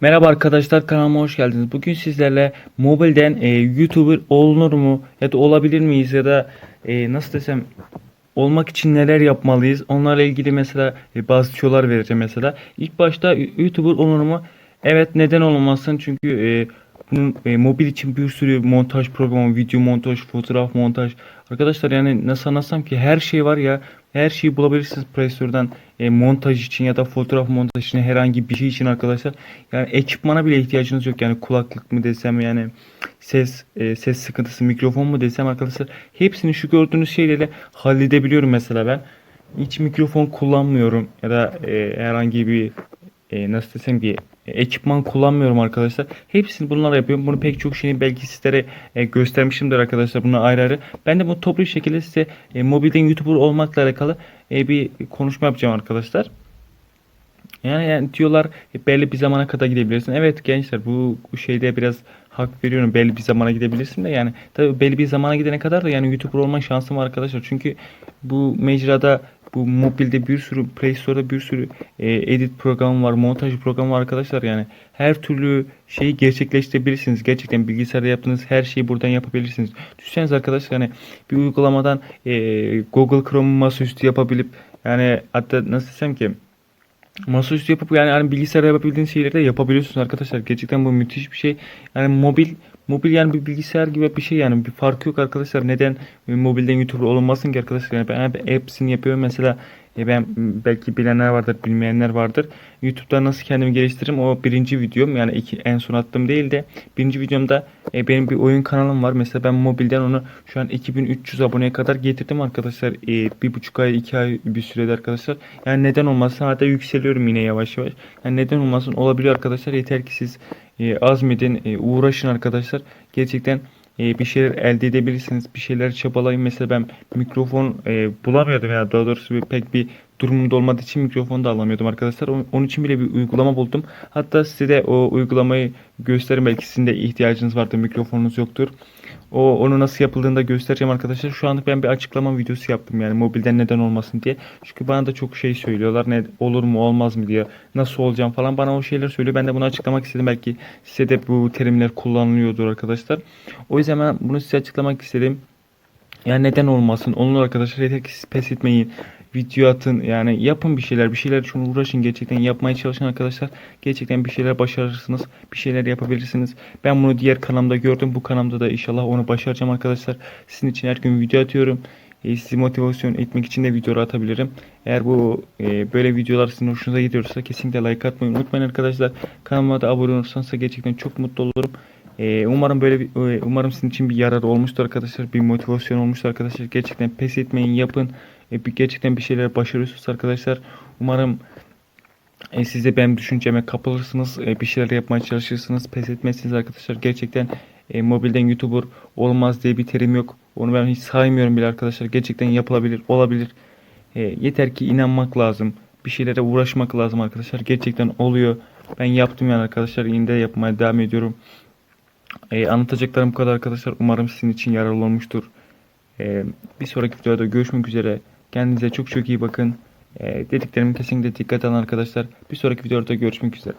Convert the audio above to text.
Merhaba arkadaşlar kanalıma hoş geldiniz. Bugün sizlerle mobilden e, YouTuber olunur mu ya da olabilir miyiz ya da e, nasıl desem olmak için neler yapmalıyız? Onlarla ilgili mesela e, bazı tüyolar vereceğim mesela. İlk başta YouTuber olur mu? Evet neden olmasın? Çünkü e, bunun e, mobil için bir sürü montaj programı, video montaj, fotoğraf montaj. Arkadaşlar yani nasıl anlatsam ki her şey var ya. Her şeyi bulabilirsiniz Play Store'dan e, montaj için ya da fotoğraf montaj için herhangi bir şey için arkadaşlar. Yani ekipmana bile ihtiyacınız yok. Yani kulaklık mı desem yani ses e, ses sıkıntısı mikrofon mu desem arkadaşlar. Hepsini şu gördüğünüz şeylerle halledebiliyorum mesela ben. Hiç mikrofon kullanmıyorum ya da e, herhangi bir e, nasıl desem ki e, ekipman kullanmıyorum arkadaşlar. Hepsini bunlarla yapıyorum. Bunu pek çok şeyini belki sizlere e, göstermişimdir arkadaşlar. Bunu ayrı ayrı. Ben de bu toplu şekilde size e, mobilden YouTuber olmakla alakalı e, bir konuşma yapacağım arkadaşlar. Yani, yani diyorlar e, belli bir zamana kadar gidebilirsin. Evet gençler bu, şeyde biraz hak veriyorum. Belli bir zamana gidebilirsin de yani tabii belli bir zamana gidene kadar da yani YouTuber olma şansım var arkadaşlar. Çünkü bu mecrada bu mobilde bir sürü Play Store'da bir sürü e, edit programı var, montaj programı var arkadaşlar. Yani her türlü şeyi gerçekleştirebilirsiniz. Gerçekten bilgisayarda yaptığınız her şeyi buradan yapabilirsiniz. Düşünsenize arkadaşlar yani bir uygulamadan e, Google Chrome'u masaüstü yapabilip yani hatta nasıl desem ki Masaüstü yapıp yani, yani bilgisayarda yapabildiğiniz şeyleri de yapabiliyorsunuz arkadaşlar. Gerçekten bu müthiş bir şey. Yani mobil mobil yani bir bilgisayar gibi bir şey yani bir farkı yok arkadaşlar. Neden mobilden YouTuber olunmasın ki arkadaşlar? Yani ben hep hepsini yapıyorum mesela. E ben belki bilenler vardır, bilmeyenler vardır. YouTube'da nasıl kendimi geliştiririm o birinci videom yani iki, en son attığım değil de birinci videomda e, benim bir oyun kanalım var. Mesela ben mobilden onu şu an 2300 aboneye kadar getirdim arkadaşlar. E, bir buçuk ay, iki ay bir sürede arkadaşlar. Yani neden olmasın? Hatta yükseliyorum yine yavaş yavaş. Yani neden olmasın? Olabiliyor arkadaşlar. Yeter ki siz e, azmedin, e, uğraşın arkadaşlar. Gerçekten e, bir şeyler elde edebilirsiniz. Bir şeyler çabalayın. Mesela ben mikrofon e, bulamıyordum ya daha doğrusu pek bir durumumda olmadığı için mikrofonu da alamıyordum arkadaşlar. Onun, onun için bile bir uygulama buldum. Hatta size de o uygulamayı gösterin. Belki sizin de ihtiyacınız vardır. Mikrofonunuz yoktur. O onu nasıl yapıldığını da göstereceğim arkadaşlar. Şu anlık ben bir açıklama videosu yaptım yani mobilden neden olmasın diye. Çünkü bana da çok şey söylüyorlar. Ne olur mu olmaz mı diye. Nasıl olacağım falan bana o şeyler söylüyor. Ben de bunu açıklamak istedim. Belki size de bu terimler kullanılıyordur arkadaşlar. O yüzden ben bunu size açıklamak istedim. Yani neden olmasın? Olur arkadaşlar yeter ki siz pes etmeyin. Video atın yani yapın bir şeyler bir şeyler için uğraşın gerçekten yapmaya çalışın arkadaşlar. Gerçekten bir şeyler başarırsınız. Bir şeyler yapabilirsiniz. Ben bunu diğer kanalımda gördüm. Bu kanalımda da inşallah onu başaracağım arkadaşlar. Sizin için her gün video atıyorum. E, sizi motivasyon etmek için de video atabilirim. Eğer bu e, böyle videolar sizin hoşunuza gidiyorsa kesinlikle like atmayı unutmayın arkadaşlar. Kanalıma da abone olursanız gerçekten çok mutlu olurum. Ee, umarım böyle bir, e, umarım sizin için bir yarar olmuştur arkadaşlar. Bir motivasyon olmuştur arkadaşlar. Gerçekten pes etmeyin, yapın. E, gerçekten bir şeyler başarıyorsunuz arkadaşlar. Umarım e, siz de benim düşünceme kapılırsınız. E, bir şeyler yapmaya çalışırsınız. Pes etmezsiniz arkadaşlar. Gerçekten e, mobilden YouTuber olmaz diye bir terim yok. Onu ben hiç saymıyorum bile arkadaşlar. Gerçekten yapılabilir, olabilir. E, yeter ki inanmak lazım. Bir şeylere uğraşmak lazım arkadaşlar. Gerçekten oluyor. Ben yaptım yani arkadaşlar. Yine de yapmaya devam ediyorum. Ee, anlatacaklarım bu kadar arkadaşlar. Umarım sizin için yararlı olmuştur. Ee, bir sonraki videoda görüşmek üzere. Kendinize çok çok iyi bakın. Ee, dediklerimi kesinlikle dikkat alın arkadaşlar. Bir sonraki videoda görüşmek üzere.